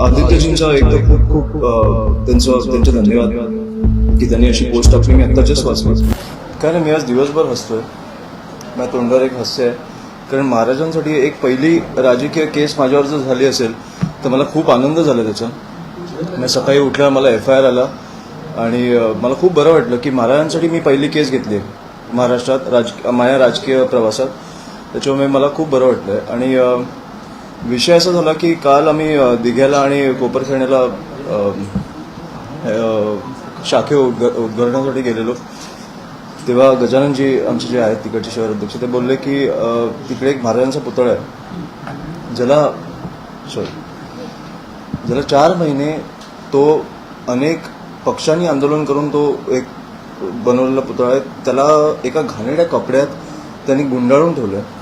आदित्यजींचा एकदम खूप खूप त्यांचं त्यांचे धन्यवाद की त्यांनी अशी पोस्ट टाकली. मी आत्ताच वाचली. काय नाही मी आज दिवसभर हसतोय. माझ्या तोंडावर एक हास्य आहे. कारण महाराजांसाठी एक पहिली राजकीय केस माझ्यावर जर झाली असेल तर मला खूप आनंद झाला त्याचा. मी सकाळी उठल्यावर मला एफ आय आर आला. आणि मला खूप बरं वाटलं की महाराजांसाठी मी पहिली केस घेतली आहे. महाराष्ट्रात राज माझ्या राजकीय प्रवासात. त्याच्यामुळे मला खूप बरं वाटलं. आणि विषय असा झाला की काल आम्ही दिघ्याला आणि कोपरखेण्याला शाखे उद्घ- उद्घाटनासाठी गेलेलो. तेव्हा गजाननजी आमचे जे आहेत तिकडचे शहर अध्यक्ष ते बोलले की तिकडे एक महाराजांचा पुतळा आहे. ज्याला सॉरी ज्याला चार महिने तो अनेक पक्षांनी आंदोलन करून तो एक बनवलेला पुतळा आहे. त्याला एका घाणेरड्या कपड्यात त्यांनी गुंडाळून ठेवलं आहे